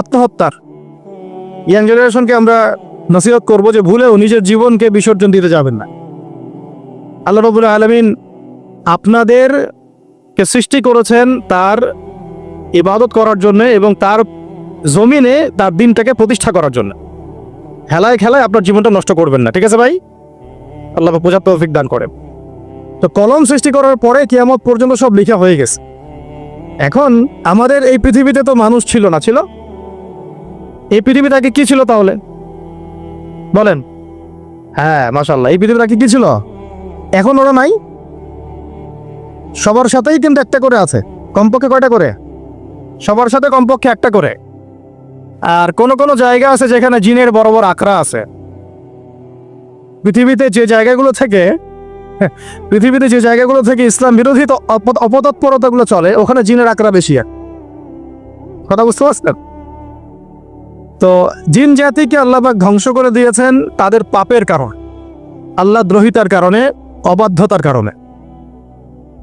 আত্মহত্যার। ইয়াং জেনারেশনকে আমরা নসিহত করব যে ভুলেও নিজের জীবনকে বিসর্জন দিতে যাবেন না। আল্লাহ রবুল আলমিন আপনাদেরকে সৃষ্টি করেছেন তার ইবাদত করার জন্য এবং তার জমিনে তার দিনটাকে প্রতিষ্ঠা করার জন্য। খেলায় খেলায় আপনার জীবনটা নষ্ট করবেন না, ঠিক আছে ভাই? আল্লাহ পূজা তৌফিক দান করেন। তো কলম সৃষ্টি করার পরে কিয়ামত পর্যন্ত সব লেখা হয়ে গেছে। এখন আমাদের এই পৃথিবীতে তো মানুষ ছিল না, ছিল? এই পৃথিবীতে আগে কি ছিল তাহলে? বলেন। হ্যাঁ মাশাল্লাহ এই পৃথিবীতে আগে কি ছিল? এখন ওরা নাই? সবার সাথেই কিন্তু একটা করে আছে। কমপক্ষে কয়টা করে? সবার সাথে কমপক্ষে একটা করে। আর কোন কোন জায়গা আছে যেখানে জিনের বড় বড় আখড়া আছে? পৃথিবীতে যে জায়গাগুলো থেকে, পৃথিবীতে যে জায়গাগুলো থেকে ইসলাম বিরোধী অপতৎপরতাগুলো চলে, ওখানে জিনের আঁকড়া বেশি কথা বুঝতে পারছেন? তো জিন জাতিকে আল্লাহবাক ধ্বংস করে দিয়েছেন তাদের পাপের কারণ। আল্লাহ দ্রোহিতার কারণে, অবাধ্যতার কারণে।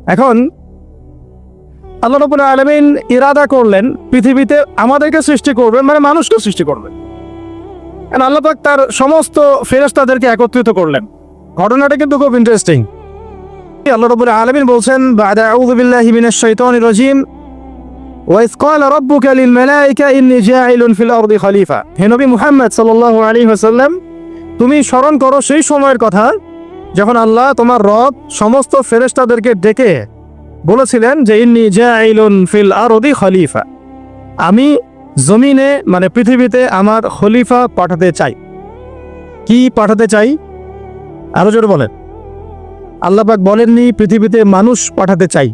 এখন, আল্লাহ রবুল আলমিন ইরাদা করলেন, পৃথিবীতে আমাদেরকে সৃষ্টি করবেন মানে মানুষকে সৃষ্টি করবেন। আল্লাপাক তার সমস্ত ফেরেশতাদেরকে একত্রিত করলেন। ঘটনাটা কিন্তু খুব ইন্টারেস্টিং আল্লাহ রবুল আলমিন বলছেন, বাদা আউযু বিল্লাহি মিনাশ শাইতানির রাজিম। ওয়াইজ ক্বালা রাব্বুকা লিল মালাইকা ইন্নী জাইলুন ফিল আরদি খলিফা হে মুহাম্মদ সাল্লাল্লাহু আলাইহি তুমি স্মরণ করো সেই সময়ের কথা যখন আল্লাহ তোমার রব সমস্ত ফেরেশতাদেরকে ডেকে বলেছিলেন যে, ইন্নী জাইলুন ফিল আরদি খলিফা, আমি জমিনে মানে পৃথিবীতে আমার খলিফা পাঠাতে চাই। কি পাঠাতে চাই? আরও জোরে বলেন। আল্লাপাক বলেননি, পৃথিবীতে মানুষ পাঠাতে চাই।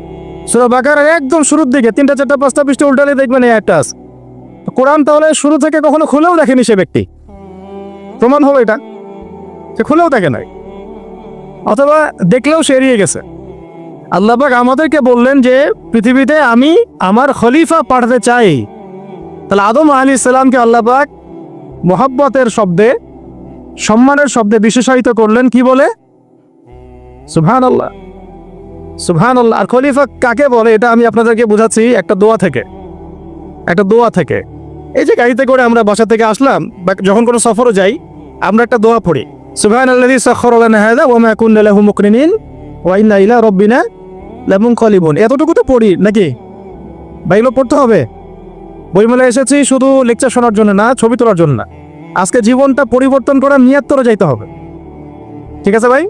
সুরা বাকারের একদম শুরুর দিকে, তিনটা, চারটা, পাঁচটা পৃষ্ঠে উল্টালে দেখবেন এই একটা কোরআন তাহলে শুরু থেকে কখনো খুলেও দেখেনি সে ব্যক্তি। প্রমাণ হলো এটা, সে খুলেও দেখে নাই। অথবা দেখলেও সে এড়িয়ে গেছে। আল্লাহবাক আমাদেরকে বললেন যে, পৃথিবীতে আমি আমার খলিফা পাঠাতে চাই। তাহলে আদম আলী ইসলামকে আল্লাহবাক মোহাব্বতের শব্দে, সম্মানের শব্দে বিশেষায়িত করলেন, কি বলে? সুবহান আল্লাহ সুবহান আল্লাহ আর খলিফা কাকে বলে এটা আমি আপনাদেরকে বোঝাচ্ছি একটা দোয়া থেকে। একটা দোয়া থেকে। এই যে গাড়িতে করে আমরা বাসা থেকে আসলাম, বা যখন কোনো সফরও যাই, আমরা একটা দোয়া পড়ি। সুবহান আল্লাহি সাখর লানা হাযা ওয়া মা কুননা লাহু মুকরিনিন ওয়া ইন্না ইলা রাব্বিনা লামুনকালিবুন। এতটুকু তো পড়ি, নাকি? বা পড়তে হবে। বইমেলা এসেছি, শুধু লেকচার শোনার জন্য না, ছবি তোলার জন্য না। আজকে জীবনটা পরিবর্তন করার নিয়াত যাইতে হবে। ঠিক আছে ভাই?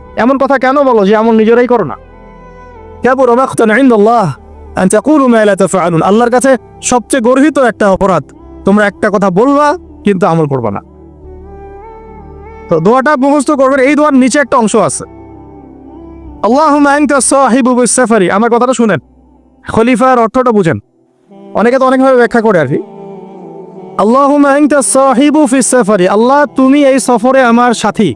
এমন কথা কেন বলো যে আমল নিজেরাই করো না? তাফআলুন। আল্লাহর কাছে সবচেয়ে গর্হিত একটা অপরাধ। তোমরা একটা কথা বলবা, কিন্তু আমল করবা না। তো দোয়াটা মুখস্থ করবেন, এই দোয়ার নিচে একটা অংশ আছে। সাফারি আমার কথাটা শুনেন। খলিফার অর্থটা বুঝেন। অনেকে তো অনেকভাবে ব্যাখ্যা করে আর কি। আল্লাহুম্মা আল্লাহ, তুমি এই সফরে আমার সাথী।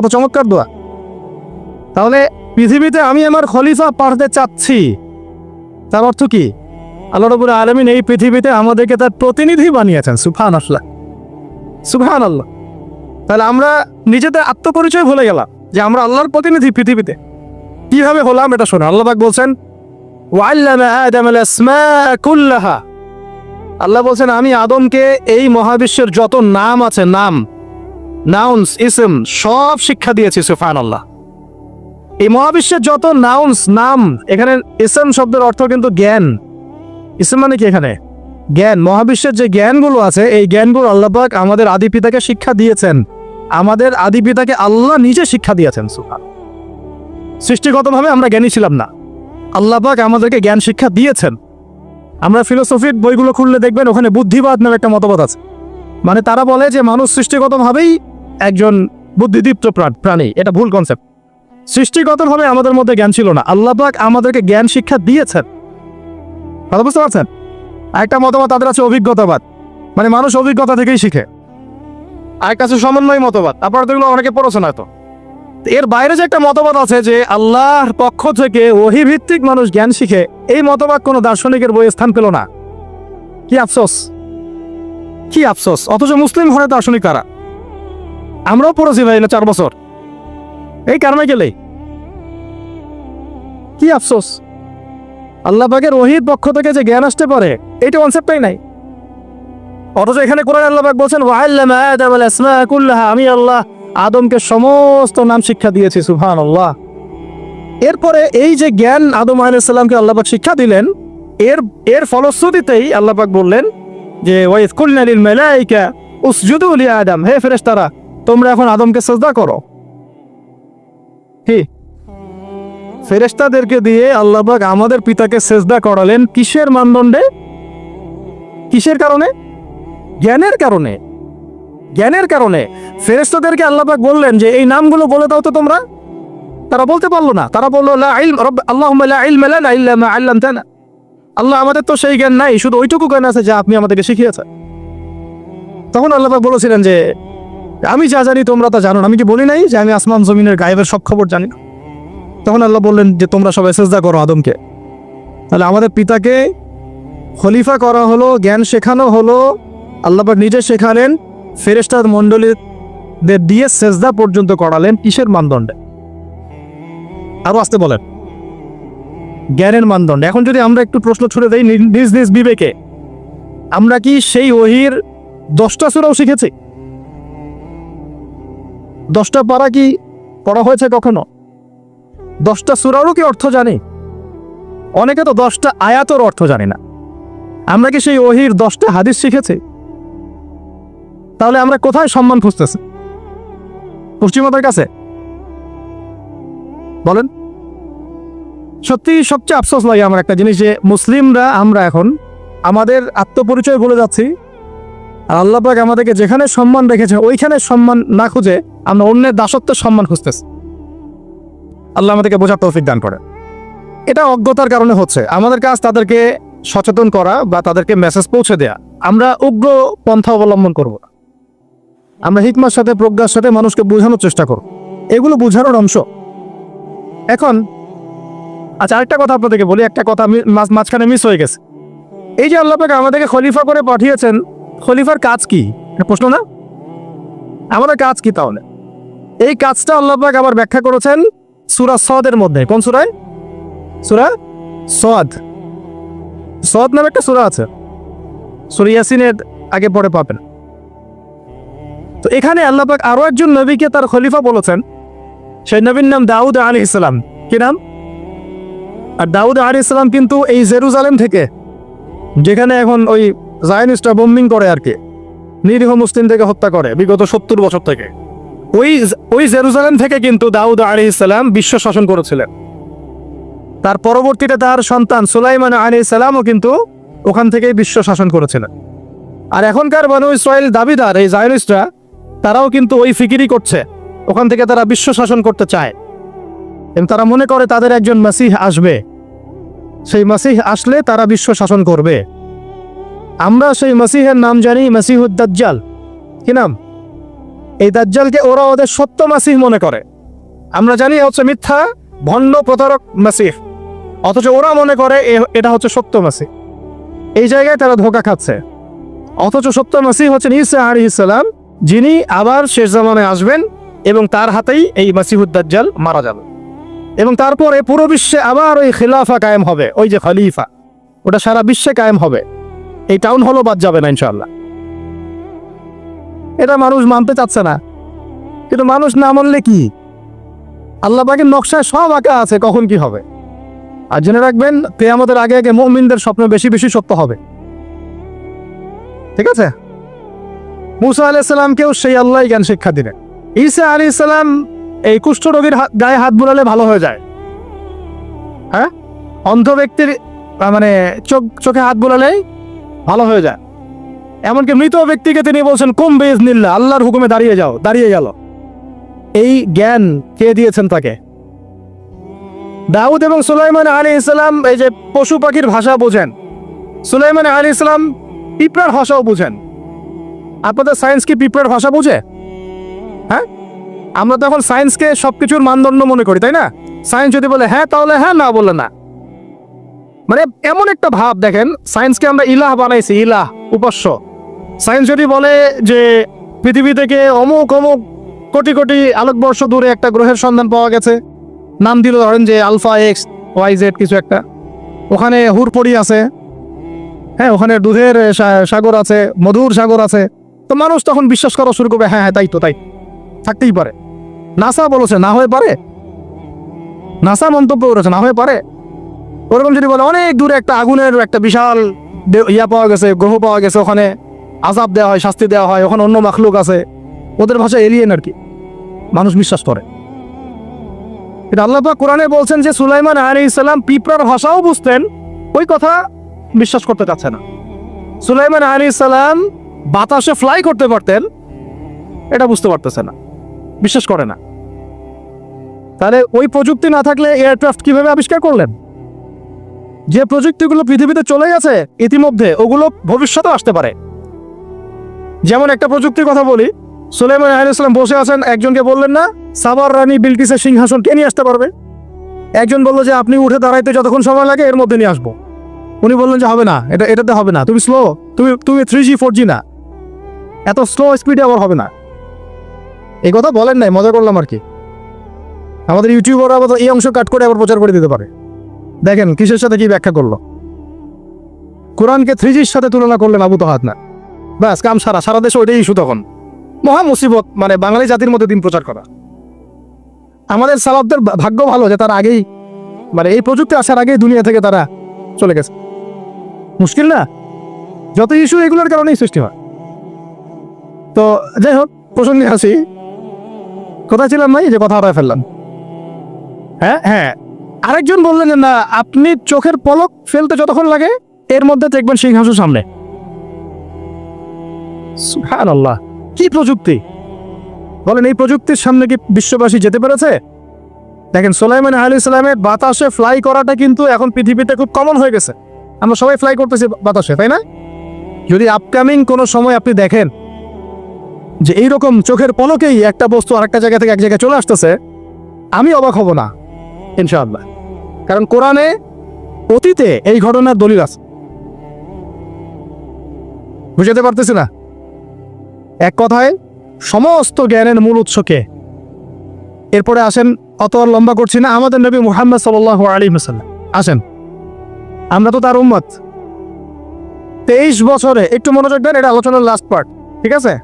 কত চমৎকার দোয়া। তাহলে পৃথিবীতে আমি আমার খলিফা পাঠাতে চাচ্ছি। তার অর্থ কি? আল্লাহ রবুল আলমিন এই পৃথিবীতে আমাদেরকে তার প্রতিনিধি বানিয়েছেন সুফান আল্লাহ সুফান আল্লাহ তাহলে আমরা নিজেদের আত্মপরিচয় ভুলে গেলাম যে আমরা আল্লাহর প্রতিনিধি পৃথিবীতে। কীভাবে হলাম এটা শোনো আল্লাহ বলছেন আল্লাহ বলছেন, আমি আদমকে এই মহাবিশ্বের যত নাম আছে, নাম নাউন্স ইসম সব শিক্ষা দিয়েছে সুফান আল্লাহ এই মহাবিশ্বের যত নাউন্স নাম, এখানে ইসম শব্দের অর্থ কিন্তু জ্ঞান। ইসম মানে কি এখানে? জ্ঞান। মহাবিশ্বের যে জ্ঞানগুলো আছে, এই জ্ঞানগুলো আল্লাহ পাক আমাদের আদি পিতাকে শিক্ষা দিয়েছেন। আমাদের আদি পিতাকে আল্লাহ নিজে শিক্ষা দিয়েছেন সুফান সৃষ্টিগতভাবে আমরা জ্ঞানী ছিলাম না। আল্লাহ পাক আমাদেরকে জ্ঞান শিক্ষা দিয়েছেন। আমরা ফিলোসফির বইগুলো খুললে দেখবেন ওখানে বুদ্ধিবাদ নামে একটা মতবাদ আছে। মানে তারা বলে যে মানুষ সৃষ্টিগতভাবেই একজন বুদ্ধিদীপ্ত প্রাণ। এটা ভুল কনসেপ্ট সৃষ্টিগতভাবে আমাদের মধ্যে জ্ঞান ছিল না। আল্লাহ পাক আমাদেরকে জ্ঞান শিক্ষা দিয়েছেন। কথা বুঝতে পারছেন? একটা মতবাদ তাদের আছে অভিজ্ঞতাবাদ। মানে মানুষ অভিজ্ঞতা থেকেই শিখে। আর কাছে সমন্বয় মতবাদ। আপনারা তো এগুলো অনেকে পড়েছেন হয়তো এর বাইরে যে একটা মতবাদ আছে যে আল্লাহর পক্ষ থেকে ওহি ভিত্তিক মানুষ জ্ঞান শিখে, এই মতবাদ কোনো দার্শনিকের বই স্থান পেল না। কি আফসোস? কি আফসোস? অথচ মুসলিম ঘরে দার্শনিক কারা? আমরাও পড়েছি ভাই চার বছর। এই কারণে গেলেই কি আফসোস? আল্লাহ পাকের ওহির পক্ষ থেকে যে জ্ঞান আসতে পারে, এইটা কনসেপ্টটাই নাই। অথচ এখানে কোরআন আল্লাহ পাক বলছেন আমি আল্লাহ আদমকে সমস্ত নাম শিক্ষা দিয়েছি সুবহান আল্লাহ এরপরে এই যে জ্ঞান আদম আলাইসাল্লামকে আল্লাপাক শিক্ষা দিলেন, এর এর ফলশ্রুতিতেই আল্লাপাক বললেন যে ওয়াইস কুলনালিল মেলাইকা, উসজুদু লি আদম হে ফেরেশতারা তোমরা এখন আদমকে সেজদা করো। কি? ফেরেশতাদেরকে দিয়ে আল্লাপাক আমাদের পিতাকে সেজদা করালেন কিসের মানদণ্ডে? কিসের কারণে? জ্ঞানের কারণে। জ্ঞানের কারণে। ফেরেশতাদেরকে আল্লাপাক বললেন যে, এই নামগুলো বলে দাও তো তোমরা। তারা বলতে পারল না। তারা বলল আল্লামতানা। আল্লাহ আমাদের তো সেই জ্ঞান নাই, শুধু ওইটুকু জ্ঞান আছে যা আপনি আমাদেরকে শিখিয়েছেন। তখন আল্লাহ বলেছিলেন যে আমি যা জানি তোমরা তা জানো আমি কি বলি নাই যে আমি আসমান জমিনের গায়েবের সব খবর জানি তখন আল্লাহ বললেন যে, তোমরা সবাই সেজদা করো আদমকে। তাহলে আমাদের পিতাকে খলিফা করা হলো, জ্ঞান শেখানো হলো। আল্লাহবাক নিজে শেখালেন, ফেরেশতার মণ্ডলীদের দিয়ে সেজদা পর্যন্ত করালেন কিসের মানদণ্ডে? আরও আসতে বলেন। জ্ঞানের মানদণ্ড। এখন যদি আমরা একটু প্রশ্ন ছুড়ে দেই নিজ নিজ বিবেকে, আমরা কি সেই ওহির দশটা সুরাও শিখেছি? দশটা পারা কি পড়া হয়েছে কখনো? দশটা সুরারও কি অর্থ জানি? অনেকে তো দশটা আয়াতর অর্থ জানি না। আমরা কি সেই ওহির দশটা হাদিস শিখেছি? তাহলে আমরা কোথায় সম্মান খুঁজতেছি? পশ্চিমাদের কাছে? বলেন। সত্যি সবচেয়ে আফসোস লাগে আমার একটা জিনিস যে, মুসলিমরা আমরা এখন আমাদের আত্মপরিচয় বলে যাচ্ছি। আর আল্লাহ পাক আমাদেরকে যেখানে সম্মান রেখেছে, ওইখানে সম্মান না খুঁজে আমরা অন্যের দাসত্বের সম্মান খুঁজতেছি। আল্লাহ আমাদেরকে বোঝার তৌফিক দান করে এটা অজ্ঞতার কারণে হচ্ছে। আমাদের কাজ তাদেরকে সচেতন করা বা তাদেরকে মেসেজ পৌঁছে দেয়া। আমরা উগ্র পন্থা অবলম্বন করব না। আমরা হিকমার সাথে, প্রজ্ঞার সাথে মানুষকে বোঝানোর চেষ্টা করব। এগুলো বোঝানোর অংশ। এখন আচ্ছা আরেকটা কথা আপনাদেরকে বলি। একটা কথা মাঝখানে মিস হয়ে গেছে। এই যে আল্লাহ পাক আমাদেরকে খলিফা করে পাঠিয়েছেন খলিফার কাজ কি? প্রশ্ন না? আমাদের কাজ কি তাহলে? এই কাজটা আল্লাহ পাক আবার ব্যাখ্যা করেছেন সুরা সদের মধ্যে। কোন সুরায়? সুরা সদ সদ নামে একটা সুরা আছে। সুরা ইয়াসিনের আগে পরে পাবেন। তো এখানে আল্লাহ পাক আরও একজন নবীকে তার খলিফা বলেছেন। সেই নবীর নাম দাউদ আলী ইসলাম কি নাম? আর দাউদ আলী ইসলাম কিন্তু এই জেরুজালেম থেকে, যেখানে এখন ওই জায়নিস্টরা বোম্বিং করে আর কি। নিরীহ মুসলিম থেকে হত্যা করে বিগত সত্তর বছর থেকে। ওই ওই জেরুজালেম থেকে কিন্তু দাউদ আলী ইসলাম বিশ্ব শাসন করেছিলেন। তার পরবর্তীতে তার সন্তান সুলাইমান আলী ইসলামও কিন্তু ওখান থেকেই বিশ্ব শাসন করেছিলেন। আর এখনকার বানু ইসরায়েল দাবিদার এই জায়নিস্টরা তারাও কিন্তু ওই ফিকিরই করছে। ওখান থেকে তারা বিশ্ব শাসন করতে চায়। এবং তারা মনে করে তাদের একজন মাসিহ আসবে। সেই মাসিহ আসলে তারা বিশ্ব শাসন করবে। আমরা সেই মাসিহের নাম জানি মাসিহুদ দাজ্জাল। কি নাম? এই দাজ্জালকে ওরা ওদের সত্য মাসিহ মনে করে। আমরা জানি হচ্ছে মিথ্যা, ভণ্ড, প্রতারক মাসিহ। অথচ ওরা মনে করে এটা হচ্ছে সত্য মাসিহ। এই জায়গায় তারা ধোকা খাচ্ছে। অথচ সত্য মাসিহ হচ্ছেন ঈসা আলী ইসলাম যিনি আবার শেষ জামানে আসবেন এবং তার হাতেই এই মাসিহুদ্দাজ্জাল মারা যাবে। এবং তারপরে পুরো বিশ্বে আবার ওই খিলাফা কায়েম হবে, ওই যে খলিফা। ওটা সারা বিশ্বে কায়েম হবে। এই টাউন হলও বাদ যাবে না ইনশাল্লাহ এটা মানুষ মানতে চাচ্ছে না। কিন্তু মানুষ না মানলে কি? আল্লাহ পাকের নকশায় সব আঁকা আছে, কখন কি হবে? আর জেনে রাখবেন, কেয়ামতের আগে আগে মুমিনদের স্বপ্ন বেশি বেশি সত্য হবে। ঠিক আছে? মুসা আলাইসাল্লামকেও সেই আল্লাহ জ্ঞান শিক্ষা দিলেন। ঈসা আলী ইসলাম এই কুষ্ঠরোগীর গায়ে হাত বুলালে ভালো হয়ে যায়। হ্যাঁ? অন্ধ ব্যক্তির মানে চোখ চোখে হাত বুলালেই ভালো হয়ে যায়। এমনকি মৃত ব্যক্তিকে তিনি বলছেন, কুম বেজ নিল্লা আল্লাহর হুকুমে দাঁড়িয়ে যাও, দাঁড়িয়ে গেল। এই জ্ঞান কে দিয়েছেন তাকে? দাউদ এবং সুলাইমান আলী ইসলাম এই যে পশু পাখির ভাষা বোঝেন। সুলাইমান আলী ইসলাম পিঁপড়ার ভাষাও বুঝেন। আপনাদের সায়েন্স কি পিঁপড়ার ভাষা বুঝে? হ্যাঁ? আমরা তো এখন সায়েন্সকে সবকিছুর মানদণ্ড মনে করি, তাই না? সায়েন্স যদি বলে হ্যাঁ তাহলে হ্যাঁ না বললে না। মানে এমন একটা ভাব দেখেন সায়েন্সকে আমরা ইলাহ বানাইছি, ইলাহ, উপাস্য। সায়েন্স যদি বলে যে পৃথিবী থেকে অমুক অমুক কোটি কোটি আলোকবর্ষ দূরে একটা গ্রহের সন্ধান পাওয়া গেছে, নাম দিল ধরেন যে আলফা এক্স, ওয়াই জেড কিছু একটা। ওখানে হুরপড়ি আছে হ্যাঁ ওখানে দুধের সাগর আছে, মধুর সাগর আছে। তো মানুষ তখন বিশ্বাস করা শুরু করবে হ্যাঁ হ্যাঁ তাই তো, তাই। থাকতেই পারে। নাসা বলেছে, না হয়ে পারে? নাসা মন্তব্য করেছে, না হয়ে পারে? ওরকম যদি বলে, অনেক দূরে একটা আগুনের একটা বিশাল ইয়া পাওয়া গেছে, গ্রহ পাওয়া গেছে, ওখানে আজাব দেওয়া হয়, শাস্তি দেওয়া হয়, ওখানে অন্য মাখলুক আছে, ওদের ভাষা এলিয়েন আর কি। মানুষ বিশ্বাস করে। এটা আল্লাহ কোরআনে বলছেন যে, সুলাইমান আলী ইসলাম পিঁপড়ার ভাষাও বুঝতেন, ওই কথা বিশ্বাস করতে চাচ্ছে না। সুলাইমান আলী ইসলাম বাতাসে ফ্লাই করতে পারতেন, এটা বুঝতে পারতেছে না, বিশ্বাস করে না। তাহলে ওই প্রযুক্তি না থাকলে এয়ারক্রাফট কীভাবে আবিষ্কার করলেন? যে প্রযুক্তিগুলো পৃথিবীতে চলে গেছে ইতিমধ্যে ওগুলো ভবিষ্যতেও আসতে পারে। যেমন একটা প্রযুক্তির কথা বলি, সুলাইমান আলী ইসলাম বসে আছেন, একজনকে বললেন না সাবার রানী বিলকিসের সিংহাসন কে নিয়ে আসতে পারবে। একজন বলল যে, আপনি উঠে দাঁড়াইতে যতক্ষণ সময় লাগে, এর মধ্যে নিয়ে আসব। উনি বললেন যে, হবে না, এটা, এটাতে হবে না। তুমি স্লো তুমি তুমি থ্রি জি ফোর জি না। এত স্লো স্পিডে আবার হবে না। এই কথা বলেন নাই, মজা করলাম আর কি। আমাদের ইউটিউবার আবার এই অংশ কাট করে আবার প্রচার করে দিতে পারে। দেখেন, কিসের সাথে কি ব্যাখ্যা করল? কোরআনকে থ্রি জির সাথে তুলনা করলেন আবু তহাত না। ব্যাস, কাম সারা সারা দেশে ওইটাই ইস্যু তখন। মহা মুসিবত মানে বাঙালি জাতির মধ্যে দিন প্রচার করা। আমাদের সালাবদের ভাগ্য ভালো যে তারা আগেই মানে এই প্রযুক্তি আসার আগেই দুনিয়া থেকে তারা চলে গেছে। মুশকিল না? যত ইস্যু এগুলোর কারণেই সৃষ্টি হয়। তো যাই হোক, প্রসঙ্গে আসি। কোথায় ছিলাম নাই যে কথা হারায় ফেললাম। হ্যাঁ হ্যাঁ। আরেকজন বললেন না, আপনি চোখের পলক ফেলতে যতক্ষণ লাগে, এর মধ্যে দেখবেন সিংহাসন সামনে। আল্লাহ কি প্রযুক্তি? বলেন, এই প্রযুক্তির সামনে কি বিশ্ববাসী যেতে পেরেছে? দেখেন, সোলাইমান আলী ইসলামের বাতাসে ফ্লাই করাটা কিন্তু এখন পৃথিবীতে খুব কমন হয়ে গেছে। আমরা সবাই ফ্লাই করতেছি বাতাসে, তাই না? যদি আপকামিং কোনো সময় আপনি দেখেন যে এইরকম চোখের পলকেই একটা বস্তু আরেকটা জায়গা থেকে এক জায়গায় চলে আসতেছে, আমি অবাক হব না। ইনশাআল্লাহ। কারণ কোরআনে অতীতে এই ঘটনার দলিল আছে। বুঝাতে পারতেছি না? এক কথায়, সমস্ত জ্ঞানের মূল উৎসকে এরপরে আসেন, অত আর লম্বা করছি না, আমাদের নবী মুহাম্মদ সাল আলী হাসাল্লাম আসেন। আমরা তো তার উম্মত। তেইশ বছরে, একটু মনোযোগ দেন, এটা আলোচনার লাস্ট পার্ট ঠিক আছে?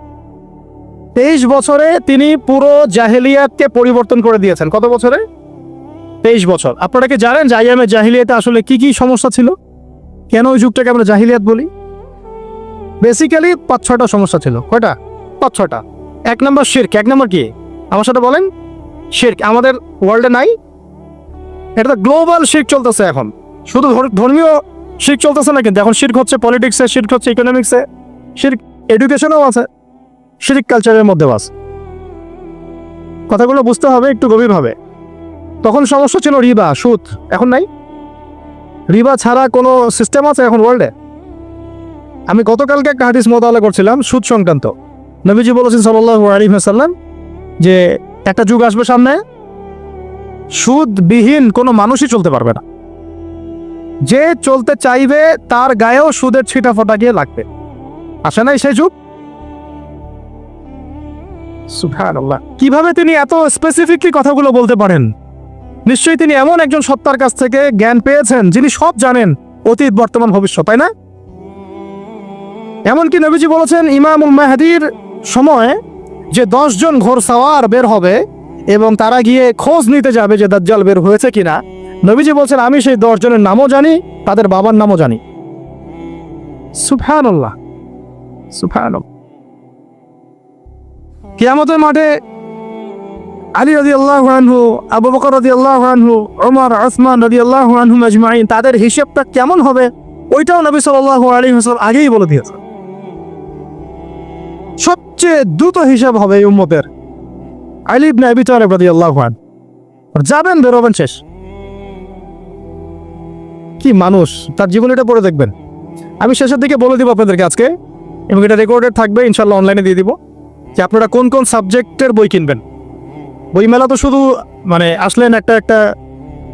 তেইশ বছরে তিনি পুরো জাহেলিয়াতকে পরিবর্তন করে দিয়েছেন। কত বছরে? তেইশ বছর। আপনারা কি জানেন যে আইয়ামে জাহিলিয়াতে আসলে কি কি সমস্যা ছিল? কেন ওই যুগটাকে আমরা জাহিলিয়াত বলি? বেসিক্যালি পাঁচ, ছয়টা সমস্যা ছিল। কয়টা? পাঁচ, ছয়টা। এক নম্বর শির্ক। এক নম্বর কি? আমার সাথে বলেন। শির্ক আমাদের ওয়ার্ল্ডে নাই। এটা তো গ্লোবাল শির্ক চলতেছে এখন। শুধু ধর- ধর্মীয় শির্ক চলতেছে না কিন্তু। এখন শির্ক হচ্ছে পলিটিক্সে শির্ক হচ্ছে ইকোনমিক্সে শিরিক এডুকেশনও আছে। শিরিক কালচারের মধ্যেও আছে। কথাগুলো বুঝতে হবে একটু গভীরভাবে। তখন সমস্যা ছিল রিবা, সুদ। এখন নাই? রিবা ছাড়া কোনো সিস্টেম আছে এখন ওয়ার্ল্ডে আমি গতকালকে একটা হাদিস মোতালা করছিলাম, সুদ সংক্রান্ত। নবীজি বলেছেন সাল্লাহ আলী সাল্লাম যে একটা যুগ আসবে সামনে, সুদবিহীন কোনো মানুষই চলতে পারবে না। যে চলতে চাইবে তার গায়েও সুদের ছিটা ফোটা গিয়ে লাগবে। আসে নাই সেই যুগ? কীভাবে তিনি এত স্পেসিফিকলি কথাগুলো বলতে পারেন? নিশ্চয়ই তিনি এমন একজন সত্তার কাছ থেকে জ্ঞান পেয়েছেন যিনি সব জানেন অতীত, বর্তমান, ভবিষ্যৎ, তাই না? এমনকি নবীজি বলেছেন, ইমামুল মাহাদির সময় যে দশজন ঘোর সাওয়ার বের হবে এবং তারা গিয়ে খোঁজ নিতে যাবে যে দাজ্জাল বের হয়েছে কিনা। নবীজি বলছেন, আমি সেই দশজনের নামও জানি, তাদের বাবার নামও জানি। সুফানুল্লাহ সুফান কিয়ামতের মাঠে আলী রদি আল্লাহ আনহু, আবু বকর রদি আল্লাহ আনহু ওমর ওসমান রদি আল্লাহ আনহু আজমাইন, তাদের হিসেবটা কেমন হবে? ওইটাও নবী সাল্লাহ আলী হাসলাম আগেই বলে দিয়েছে সবচেয়ে দ্রুত হিসাব হবে এই উম্মতের। আলী ইবনে আবি তালেব রাদিয়াল্লাহু আনহু। যাবেন, বেরোবেন শেষ। কি মানুষ, তার জীবনীটা পড়ে দেখবেন। আমি শেষের দিকে বলে দিব আপনাদেরকে আজকে, এবং এটা রেকর্ডেড থাকবে ইনশাল্লাহ অনলাইনে দিয়ে দিব, যে আপনারা কোন কোন সাবজেক্টের বই কিনবেন। বই মেলা তো শুধু মানে আসলেন একটা একটা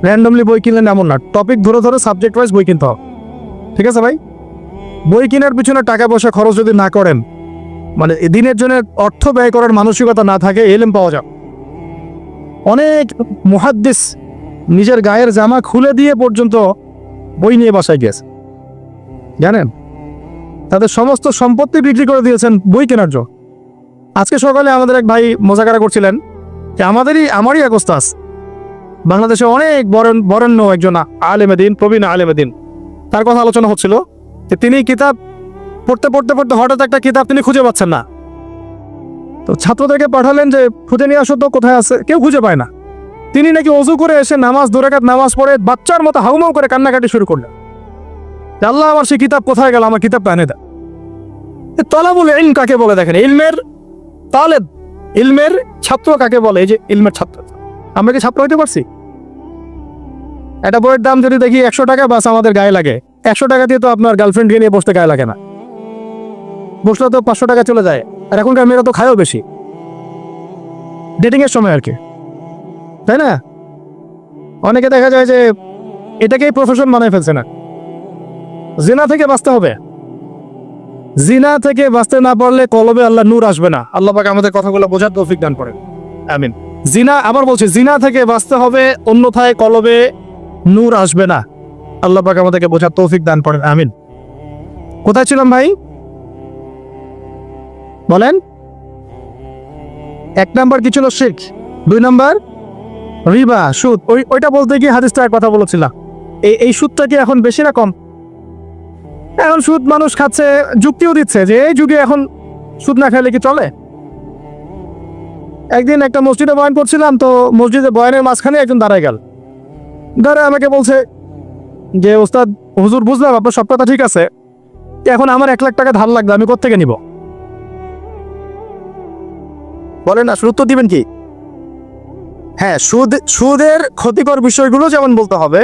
র্যান্ডমলি বই কিনলেন এমন না। টপিক ধরে ধরে সাবজেক্ট ওয়াইজ বই কিনতে হবে। ঠিক আছে ভাই? বই কেনার পিছনে টাকা পয়সা খরচ যদি না করেন মানে দিনের জন্য অর্থ ব্যয় করার মানসিকতা না থাকে, এলেম পাওয়া যায় অনেক মুহাদ্দিস নিজের গায়ের জামা খুলে দিয়ে পর্যন্ত বই নিয়ে বাসায় গিয়েছে। জানেন? তাদের সমস্ত সম্পত্তি বিক্রি করে দিয়েছেন বই কেনার জন্য। আজকে সকালে আমাদের এক ভাই মোজাকারা করছিলেন? আমাদেরই, আমারই এক ওস্তাজ বাংলাদেশে অনেক বরেন বরেণ্য একজন আলেমেদিন প্রবীণ আলেমেদিন তার কথা আলোচনা হচ্ছিল যে তিনি কিতাব পড়তে পড়তে পড়তে হঠাৎ একটা কিতাব তিনি খুঁজে পাচ্ছেন না। তো ছাত্রদেরকে পাঠালেন যে, খুঁজে নিয়ে আসো তো, কোথায় আছে? কেউ খুঁজে পায় না। তিনি নাকি অজু করে এসে নামাজ, দোরাকাত নামাজ পড়ে বাচ্চার মতো হাউমাউ করে কান্নাকাটি শুরু করলেন। আল্লাহ, আমার সে কিতাব কোথায় গেল? আমার কিতাবটা এনে দেয় তলাবুল ইলম কাকে বলে দেখেন? ইলমের তালেব। ইলমের ছাত্র কাকে বলে? এই যে ইলমের ছাত্র। আমরা কি ছাত্র হইতে পারছি? একটা বইয়ের দাম যদি দেখি একশো টাকা, বাস আমাদের গায়ে লাগে। একশো টাকা দিয়ে তো আপনার গার্লফ্রেন্ডকে নিয়ে বসতে গায়ে লাগে না। বসলে তো পাঁচশো টাকা চলে যায়। আর এখনকার মেয়েরা তো খায়ও বেশি। ডেটিং এর সময় আর কি। তাই না? অনেকে দেখা যায় যে এটাকেই প্রফেশন বানায় ফেলছে না। জিনা থেকে বাঁচতে হবে। জিনা থেকে বাঁচতে না পারলে কলবে আল্লাহ নূর আসবে না। আল্লাহ পাক আমাদের কথাগুলো বোঝার তৌফিক দান করেন। আমিন। জিনা, আবার বলছি, জিনা থেকে বাঁচতে হবে, অন্যথায় কলবে নূর আসবে না। আল্লাহ পাক আমাদেরকে বোঝার তৌফিক দান করেন, আমিন। কোথায় ছিলাম ভাই? বলেন। এক নাম্বার কি ছিল? শিখ দুই নাম্বার? রিবা, সুদ। ওই, ওইটা বলতে গিয়ে হাদিসটার কথা বলেছিলাম। এই এই সুদটা কি এখন বেশি না কম? এখন সুদ মানুষ খাচ্ছে, যুক্তিও দিচ্ছে যে এই যুগে এখন সুদ না খাইলে কি চলে? একদিন একটা মসজিদে বয়ান করছিলাম, তো মসজিদে বয়ানের মাঝখানে একজন দাঁড়ায় গেল। দাঁড়ায় আমাকে বলছে যে, ওস্তাদ, হুজুর, বুঝলাম আপনার সব কথা ঠিক আছে, এখন আমার এক লাখ টাকা ধার লাগবে, আমি কোথেকে নিব? বলেন না, সুদ তো দিবেন কি? হ্যাঁ সুদ, সুদের ক্ষতিকর বিষয়গুলো যেমন বলতে হবে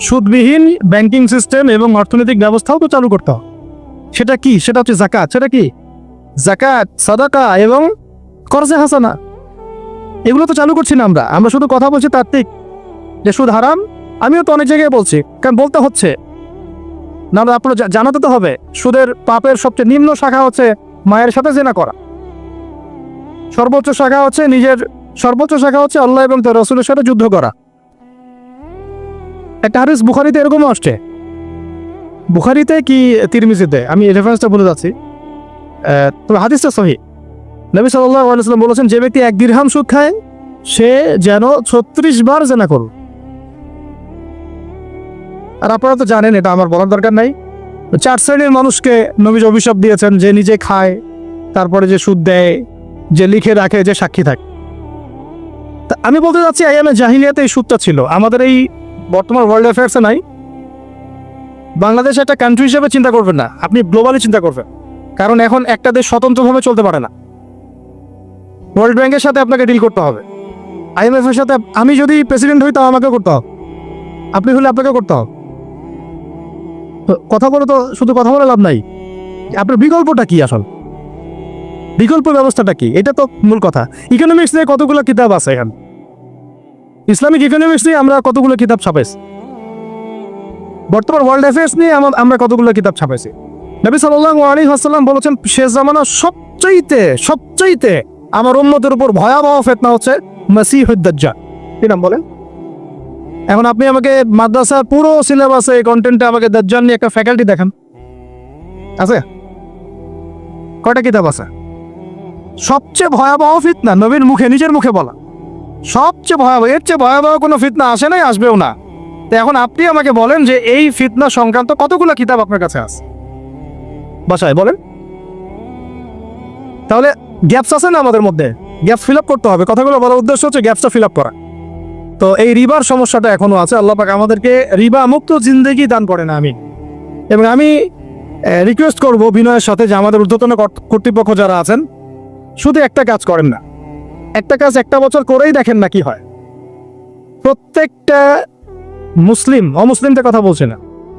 সুদবিহীন ব্যাংকিং সিস্টেম এবং অর্থনৈতিক ব্যবস্থাও তো চালু করতে সেটা কি? সেটা হচ্ছে জাকাত সেটা কি? জাকাত সাদাকা এবং করজে হাসানা। এগুলো তো চালু করছি না আমরা। আমরা শুধু কথা বলছি তাত্ত্বিক যে সুদ হারাম। আমিও তো অনেক জায়গায় বলছি। কারণ বলতে হচ্ছে। না আপনার জানাতে তো হবে। সুদের পাপের সবচেয়ে নিম্ন শাখা হচ্ছে মায়ের সাথে জেনা করা। সর্বোচ্চ শাখা হচ্ছে নিজের সর্বোচ্চ শাখা হচ্ছে আল্লাহ এবং তার রসুলের সাথে যুদ্ধ করা। একটা হারিস বুখারিতে এরকমও আসছে। বুখারিতে কি তিরমিজিতে? আমি রেফারেন্সটা বলে যাচ্ছি। তবে হাদিসটা সহি। নবী সাল্লাহ আলাইসাল্লাম বলেছেন, যে ব্যক্তি এক দীর্হাম সুদ খায়, সে যেন ছত্রিশ বার জেনা করুন আর আপনারা তো জানেন, এটা আমার বলার দরকার নাই। চার শ্রেণির মানুষকে নবীজ অভিশাপ দিয়েছেন, যে নিজে খায়, তারপরে যে সুদ দেয়, যে লিখে রাখে, যে সাক্ষী থাকে। আমি বলতে চাচ্ছি আইএমএ জাহিলিয়াতে এই সুদটা ছিল। আমাদের এই বর্তমান ওয়ার্ল্ড অ্যাফেয়ার্সে নাই। বাংলাদেশ একটা কান্ট্রি হিসেবে চিন্তা করবেন না, আপনি গ্লোবালি চিন্তা করবেন। কারণ এখন একটা দেশ স্বতন্ত্রভাবে চলতে পারে না। ওয়ার্ল্ড ব্যাংকের সাথে আপনাকে ডিল করতে হবে। আইএমএফ এর সাথে আমি যদি প্রেসিডেন্ট হই, তাও আমাকে করতে হবে। আপনি হলে আপনাকে করতে হবে। কথা বলে তো শুধু কথা বলে লাভ নাই। আপনার বিকল্পটা কি আসল? বিকল্প ব্যবস্থাটা কি? এটা তো মূল কথা। ইকোনমিক্স নিয়ে কতগুলো কিতাব আছে এখানে? ইসলামিক ইকোনমিক্স নিয়ে আমরা কতগুলো কিতাব ছাপাইছি? বর্তমান ওয়ার্ল্ড অ্যাফেয়ার্স নিয়ে আমরা কতগুলো কিতাব ছাপাইছি? নবী সাল্লাল্লাহু আলাইহি ওয়াসাল্লাম বলেছেন শেষ জামানা সবচাইতে সবচাইতে আমার উম্মতের উপর ভয়াবহ ফেতনা হচ্ছে মাসিহুদ দাজ্জাল কি নাম বলেন? এখন আপনি আমাকে মাদ্রাসার পুরো সিলেবাসে এই কন্টেন্টে আমাকে দাজ্জাল নিয়ে একটা ফ্যাকাল্টি দেখান। আছে? কয়টা কিতাব আছে? সবচেয়ে ভয়াবহ ফিতনা নবীর মুখে, নিজের মুখে বলা। সবচেয়ে ভয়াবহ, এর চেয়ে ভয়াবহ কোনো ফিতনা আসে নাই, আসবেও না। তো এখন আপনি আমাকে বলেন যে এই ফিতনা সংক্রান্ত কতগুলো কিতাব আপনার কাছে আছে? বাসায়, বলেন। তাহলে গ্যাপস আছে না আমাদের মধ্যে? গ্যাপ ফিল করতে হবে। কথাগুলো বলার উদ্দেশ্য হচ্ছে গ্যাপসটা ফিল করা। তো এই রিবার সমস্যাটা এখনও আছে। আল্লাহ পাক আমাদেরকে রিবা মুক্ত জিন্দেগি দান করে না আমি এবং আমি রিকোয়েস্ট করব বিনয়ের সাথে যে আমাদের ঊর্ধ্বতন কর্ত- কর্তৃপক্ষ যারা আছেন, শুধু একটা কাজ করেন না। একটা কাজ একটা বছর করেই দেখেন না কি হয়। প্রত্যেকটা মুসলিম, অমুসলিমদের কথা বলছে না।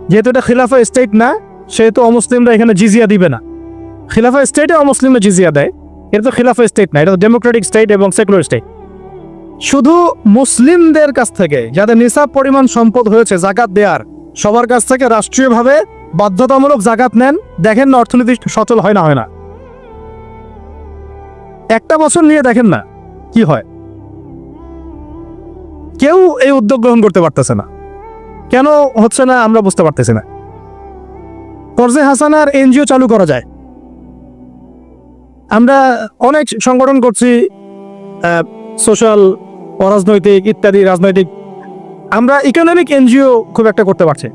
যেহেতু এটা খিলাফা স্টেট না, সেহেতু অমুসলিমরা এখানে জিজিয়া দিবে না। খিলাফা স্টেটে অমুসলিমরা জিজিয়া দেয়, এটা তো খিলাফা স্টেট না, এটা তো ডেমোক্রেটিক স্টেট এবং সেকুলার স্টেট শুধু মুসলিমদের কাছ থেকে, যাদের নিসাব পরিমাণ সম্পদ হয়েছে, জাকাত দেওয়ার সবার কাছ থেকে রাষ্ট্রীয়ভাবে বাধ্যতামূলক জাকাত নেন, দেখেন না অর্থনীতি সচল হয় না হয় না। একটা বছর নিয়ে দেখেন না কি হয়? কেউ এই উদ্যোগ গ্রহণ করতে পারতেছে না। কেন হচ্ছে না আমরা বুঝতে পারতেছি না। কর্জে হাসানার এনজিও চালু করা যায়। আমরা অনেক সংগঠন করছি সোশ্যাল, অরাজনৈতিক ইত্যাদি, রাজনৈতিক। আমরা ইকোনমিক এনজিও খুব একটা করতে পারছি।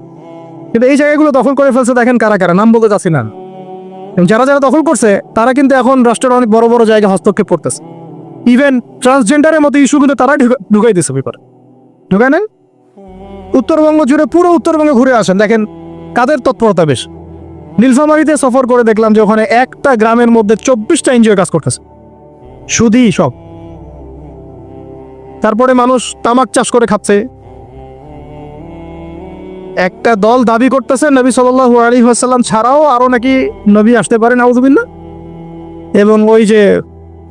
কিন্তু এই জায়গাগুলো দখল করে ফেলছে দেখেন কারা কারা, নাম বলতে চাচ্ছি না। যারা যারা দখল করছে, তারা কিন্তু এখন রাষ্ট্রের অনেক বড় বড় জায়গায় হস্তক্ষেপ করতেছে। ইভেন ট্রান্সজেন্ডারের মতো ইস্যু কিন্তু তারা ঢুকাই দিচ্ছে ব্যাপারে ঢুকায় নেন উত্তরবঙ্গ জুড়ে পুরো উত্তরবঙ্গে ঘুরে আসেন। দেখেন, কাদের তৎপরতা বেশ। নীলফামারিতে সফর করে দেখলাম যে ওখানে একটা গ্রামের মধ্যে চব্বিশটা এনজিও কাজ করতেছে। শুধুই সব। তারপরে মানুষ তামাক চাষ করে খাচ্ছে। একটা দল দাবি করতেছে, নবী সাল্লাল্লাহু আলাইহি ওয়াসাল্লাম ছাড়াও আরও নাকি নবী আসতে পারে নাউজুবিল্লাহ। এবং ওই যে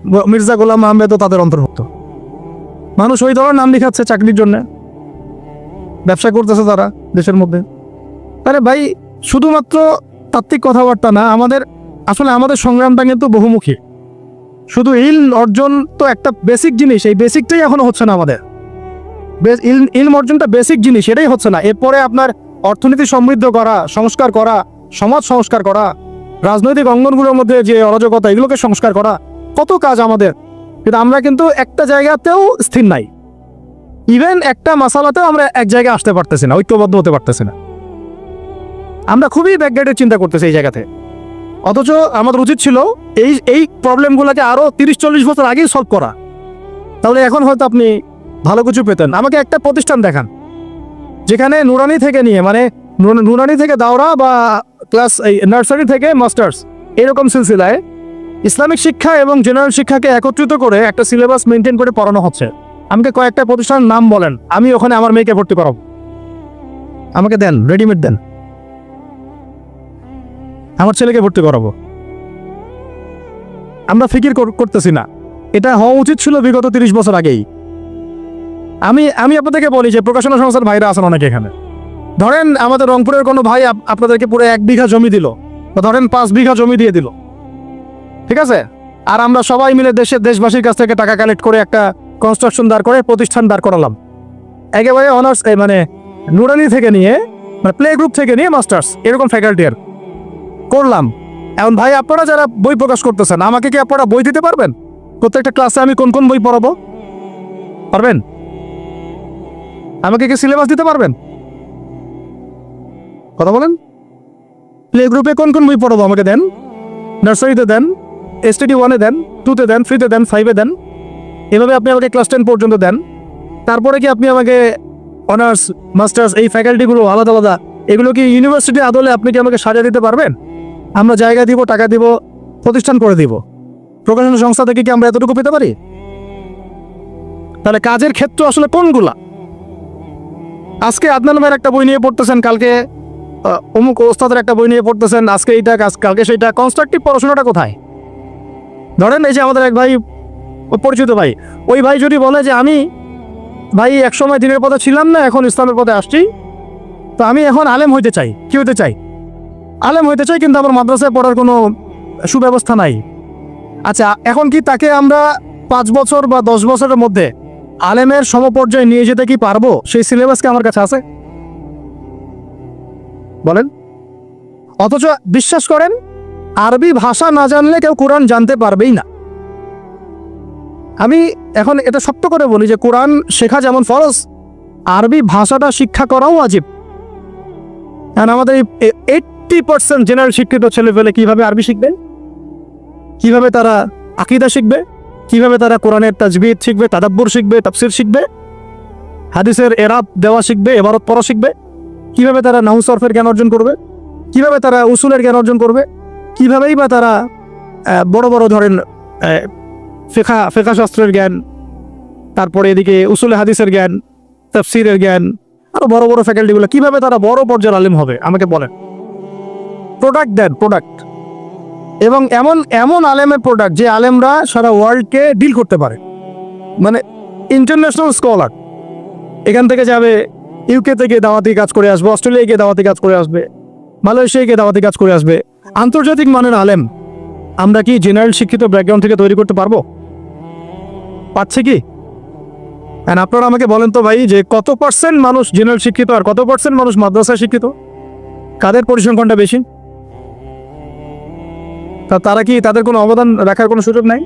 মির্জা গোলাম আহমেদও তাদের অন্তর্ভুক্ত। মানুষ ওই ধরনের নাম লিখাচ্ছে চাকরির জন্য। ব্যবসা করতেছে তারা দেশের মধ্যে। আরে ভাই, শুধুমাত্র তাত্ত্বিক কথাবার্তা না, আমাদের, আসলে আমাদের সংগ্রামটা কিন্তু বহুমুখী। শুধু ইল অর্জন তো একটা বেসিক জিনিস, এই বেসিকটাই এখনও হচ্ছে না আমাদের। ইল- অর্জনটা বেসিক জিনিস এটাই হচ্ছে না। এরপরে আপনার অর্থনীতি সমৃদ্ধ করা, সংস্কার করা, সমাজ সংস্কার করা, রাজনৈতিক অঙ্গনগুলোর মধ্যে যে অরাজকতা, এগুলোকে সংস্কার করা কত কাজ আমাদের। কিন্তু আমরা কিন্তু একটা জায়গাতেও স্থির নাই। ইভেন একটা মাসালাতেও আমরা এক জায়গায় আসতে পারতেছি না, ঐক্যবদ্ধ হতে পারতেছি না। আমরা খুবই ব্যাকগ্রেডের চিন্তা করতেছি এই জায়গাতে। অথচ আমাদের উচিত ছিল এই এই প্রবলেমগুলোকে আরও তিরিশ চল্লিশ বছর আগেই সলভ করা। তাহলে এখন হয়তো আপনি ভালো কিছু পেতেন। আমাকে একটা প্রতিষ্ঠান দেখান, যেখানে নুরানি থেকে নিয়ে মানে নুর- নুরানি থেকে দাওরা বা ক্লাস এই নার্সারি থেকে মাস্টার্স এরকম সিলসিলায় ইসলামিক শিক্ষা এবং জেনারেল শিক্ষাকে একত্রিত করে একটা সিলেবাস মেনটেন করে পড়ানো হচ্ছে। আমাকে কয়েকটা প্রতিষ্ঠানের নাম বলেন, আমি ওখানে আমার মেয়েকে ভর্তি করাবো। আমাকে দেন রেডিমেড দেন। আমার ছেলেকে ভর্তি করাবো। আমরা ফিকির করতেছি না। এটা হওয়া উচিত ছিল বিগত তিরিশ বছর আগেই। আমি আমি আপনাদেরকে বলি যে প্রকাশনা সংস্থার ভাইরা আছেন অনেকে এখানে। ধরেন আমাদের রংপুরের কোনো ভাই আপ- আপনাদেরকে পুরো এক বিঘা জমি দিল, বা ধরেন পাঁচ বিঘা জমি দিয়ে দিল। ঠিক আছে? আর আমরা সবাই মিলে দেশের দেশবাসীর কাছ থেকে টাকা কালেক্ট করে একটা কনস্ট্রাকশন দাঁড় করে, প্রতিষ্ঠান দাঁড় করালাম। একেবারে অনার্স মানে নুরানি থেকে নিয়ে মানে প্লে গ্রুপ থেকে নিয়ে মাস্টার্স এরকম ফ্যাকাল্টি আর করলাম। এখন ভাই, আপনারা যারা বই প্রকাশ করতেছেন, আমাকে কি আপনারা বই দিতে পারবেন? প্রত্যেকটা ক্লাসে আমি কোন কোন বই পড়াবো? পারবেন? আমাকে কি সিলেবাস দিতে পারবেন? কথা বলেন। প্লে গ্রুপে কোন কোন বই পড়াবো? আমাকে দেন। নার্সারিতে দেন। এসটিডি ওয়ানে দেন টুতে দেন থ্রিতে দেন ফাইভে দেন। এভাবে আপনি আমাকে ক্লাস টেন পর্যন্ত দেন। তারপরে কি আপনি আমাকে অনার্স মাস্টার্স এই ফ্যাকাল্টিগুলো আলাদা আলাদা, এগুলো কি ইউনিভার্সিটি আদলে আপনি কি আমাকে সাজা দিতে পারবেন? আমরা জায়গা দিব, টাকা দিব, প্রতিষ্ঠান করে দিব। প্রকাশনা সংস্থা থেকে কি আমরা এতটুকু পেতে পারি? তাহলে কাজের ক্ষেত্র আসলে কোনগুলা? আজকে আদনান ভাইয়ের একটা বই নিয়ে পড়তেছেন, কালকে অমুক ওস্তাদের একটা বই নিয়ে পড়তেছেন, আজকে এইটা, কাজ- কালকে সেইটা। কনস্ট্রাকটিভ পড়াশোনাটা কোথায়? ধরেন এই যে আমাদের এক ভাই পরিচিত ভাই, ওই ভাই যদি বলে যে আমি ভাই একসময় দিনের পথে ছিলাম না, এখন ইসলামের পথে আসছি, তো আমি এখন আলেম হইতে চাই। কি হইতে চাই? আলেম হইতে চাই কিন্তু আমার মাদ্রাসায় পড়ার কোনো সুব্যবস্থা নাই। আচ্ছা এখন কি তাকে আমরা পাঁচ বছর বা দশ বছরের মধ্যে আলেমের সমপর্যায়ে নিয়ে যেতে কি পারব? সেই সিলেবাস কি আমার কাছে আছে? বলেন। অথচ বিশ্বাস করেন আরবি ভাষা না জানলে কেউ কোরআন জানতে পারবেই না। আমি এখন এটা শক্ত করে বলি যে কোরআন শেখা যেমন ফরজ, আরবি ভাষাটা শিক্ষা করাও আজীব কারণ আমাদের এইটটি পার্সেন্ট জেনারেল শিক্ষিত ছেলে পেলে কীভাবে আরবি শিখবে? কীভাবে তারা আকিদা শিখবে? কীভাবে তারা কোরআনের তাজবিদ শিখবে, তাদাব্বুর শিখবে, তাফসির শিখবে? হাদিসের এরাব দেওয়া শিখবে, এবারত পড়া শিখবে? কীভাবে তারা নাহু সরফের জ্ঞান অর্জন করবে? কীভাবে তারা উসুলের জ্ঞান অর্জন করবে? কিভাবেই বা তারা বড় বড় ধরেন ফেখা ফেখা শাস্ত্রের জ্ঞান, তারপরে এদিকে উসুলে হাদিসের জ্ঞান, তাফসিরের জ্ঞান, আরও বড় বড় ফ্যাকাল্টিগুলো কীভাবে তারা বড় পর্যায়ের আলিম হবে? আমাকে বলেন। প্রোডাক্ট দেন প্রোডাক্ট এবং এমন এমন আলেমের প্রোডাক্ট যে আলেমরা সারা ওয়ার্ল্ডকে ডিল করতে পারে। মানে ইন্টারন্যাশনাল স্কলার এখান থেকে যাবে ইউকে থেকে দাওয়াতি কাজ করে আসবে অস্ট্রেলিয়ায় গিয়ে দাওয়াতি কাজ করে আসবে মালয়েশিয়ায় গিয়ে দাওয়াতি কাজ করে আসবে। আন্তর্জাতিক মানের আলেম। আমরা কি জেনারেল শিক্ষিত ব্যাকগ্রাউন্ড থেকে তৈরি করতে পারব? পাচ্ছে কি? অ্যান্ড আপনারা আমাকে বলেন তো ভাই যে কত পার্সেন্ট মানুষ জেনারেল শিক্ষিত আর কত পার্সেন্ট মানুষ মাদ্রাসায় শিক্ষিত? কাদের পরিসংখ্যানটা বেশি? তা তারা কি তাদের কোনো অবদান রাখার কোনো সুযোগ নাই?